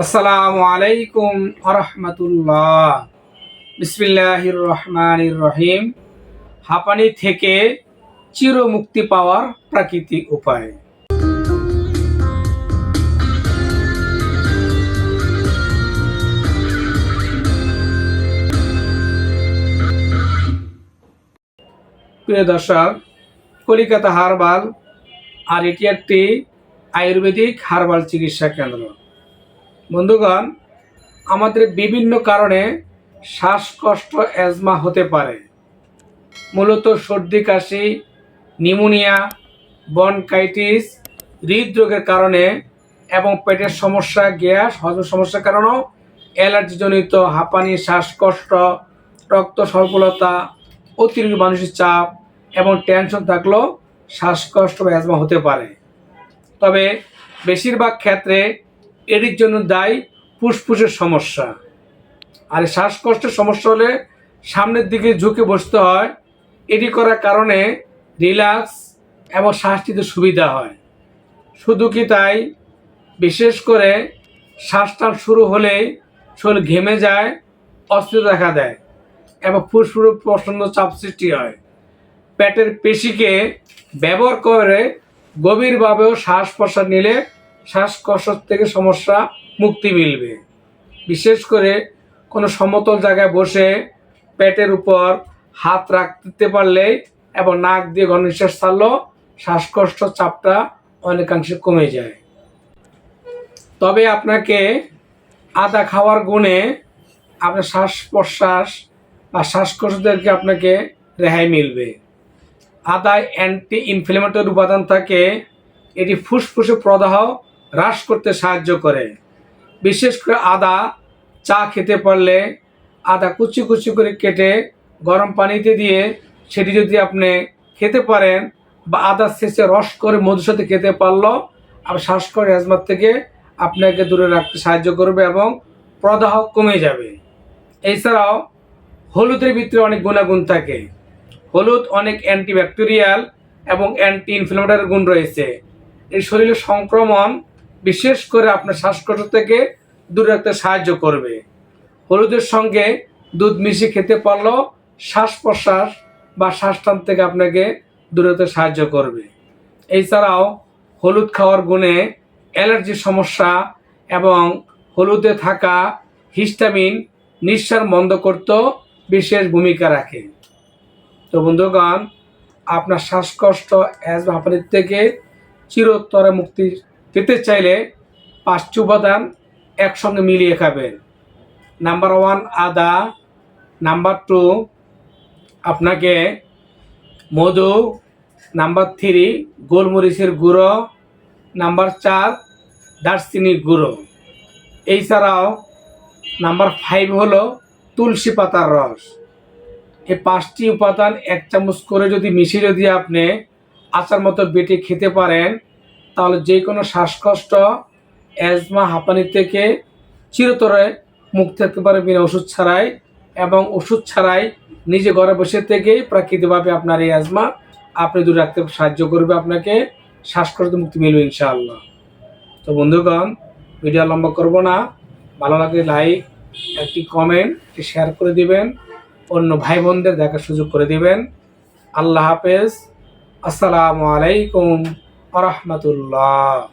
আসসালামু আলাইকুম আরহামতুল্লাহ। বিসমিল্লাহির রহমানির রহিম। হাঁপানি থেকে চির মুক্তি পাওয়ার প্রাকৃতিক উপায়। প্রিয় দর্শক, কলিকাতা হারবাল আর এটি একটি আয়ুর্বেদিক হারবাল চিকিৎসা কেন্দ্র। বন্ধুগণ, আমাদের বিভিন্ন কারণে শ্বাসকষ্ট অ্যাজমা হতে পারে। মূলত সর্দি, কাশি, নিউমোনিয়া, বনকাইটিস, হৃদরোগের কারণে এবং পেটের সমস্যা, গ্যাস হজম সমস্যার কারণেও অ্যালার্জিজনিত, হাঁপানি, শ্বাসকষ্ট, রক্ত স্বল্পলতা অতিরিক্ত মানসিক চাপ এবং টেনশন থাকলেও শ্বাসকষ্ট বা অ্যাজমা হতে পারে। তবে বেশিরভাগ ক্ষেত্রে এটির জন্য দায়ী ফুসফুসের সমস্যা। আর শ্বাসকষ্টের সমস্যা হলে সামনের দিকে ঝুঁকে বসতে হয়। এটি করার কারণে রিল্যাক্স এবং শ্বাস নিতে সুবিধা হয়। শুধু কি তাই? বিশেষ করে শ্বাস টান শুরু হলেই শরীর ঘেমে যায়, অস্থিরতা দেখা দেয় এবং ফুসফুস প্রচণ্ড চাপ সৃষ্টি হয়। পেটের পেশিকে ব্যবহার করে গভীরভাবেও শ্বাস প্রশ্বাস নিলে শ্বাসকষ্ট থেকে সমস্যা মুক্তি মিলবে। বিশেষ করে কোনো সমতল জায়গায় বসে পেটের উপর হাত রাখতে পারলে এবং নাক দিয়ে ঘন নিঃশ্বাস ছাড়লেও শ্বাসকষ্ট চাপটা অনেকাংশে কমে যায়। তবে আপনাকে আদা খাওয়ার গুণে আপনার শ্বাস প্রশ্বাস বা শ্বাসকষ্টদেরকে আপনাকে রেহাই মিলবে। আদায় অ্যান্টি ইনফ্লেমেটরি উপাদান থাকে, এটি ফুসফুসে প্রদাহ হ্রাস করতে সাহায্য করে। বিশেষ করে আদা, চা খেতে পারলে আদা কুচি কুচি করে কেটে গরম পানিতে দিয়ে সেটি যদি আপনি খেতে পারেন বা আদা শেষে রস করে মধুর সাথে খেতে পারল আপনার শ্বাসকষ্ট অ্যাজমার থেকে আপনাকে দূরে রাখতে সাহায্য করবে এবং প্রদাহ কমে যাবে। এছাড়াও হলুদের ভিতরে অনেক গুণাগুণ থাকে। হলুদ অনেক অ্যান্টিব্যাকটেরিয়াল এবং অ্যান্টি ইনফ্লেমেটরি গুণ রয়েছে। এই শরীরের সংক্রমণ বিশেষ করে আপনার শ্বাসকষ্ট থেকে দূরে রাখতে সাহায্য করবে। হলুদের সঙ্গে দুধ মিশিয়ে খেতে পারলেও শ্বাস প্রশ্বাস বা শ্বাসটান থেকে আপনাকে দূরে রাখতে সাহায্য করবে। এছাড়াও হলুদ খাওয়ার গুণে অ্যালার্জির সমস্যা এবং হলুদে থাকা হিস্টামিন নিঃশ্বাস বন্ধ করতেও বিশেষ ভূমিকা রাখে। তো বন্ধুগণ, আপনার শ্বাসকষ্ট অ্যাজ হাঁপানির থেকে চিরোত্তরে মুক্তি পেতে চাইলে পাঁচটি উপাদান একসঙ্গে মিলিয়ে খাবেন। নাম্বার ওয়ান আদা। নাম্বার টু আপনাকে মধু। নাম্বার থ্রি গোলমরিচের গুঁড়ো। নাম্বার চার, দারচিনির গুঁড়ো। এছাড়াও নাম্বার ফাইভ হলো তুলসী পাতার রস। এই পাঁচটি উপাদান এক চামচ করে যদি মিশিয়ে যদি আপনি আচার মতো বেটে খেতে পারেন তাহলে যে কোনো শ্বাসকষ্ট অ্যাজমা হাঁপানি থেকে চিরতরে মুক্ত থাকতে পারে বিনা ওষুধ ছাড়াই এবং ওষুধ ছাড়াই নিজে ঘরে বসে থেকেই প্রাকৃতিকভাবে আপনার এই অ্যাজমা আপনি দূরে রাখতে সাহায্য করবে আপনাকে। শ্বাসকষ্ট মুক্তি মিলবে ইনশাআল্লাহ। তো বন্ধুগণ ভিডিও লম্বা করব না। ভালো লাগলে লাইক একটি কমেন্ট একটি শেয়ার করে দিবেন। অন্য ভাই বোনদের দেখার সুযোগ করে দিবেন। আল্লাহ হাফেজ। আসসালামু আলাইকুম। রহমতুল্লাহ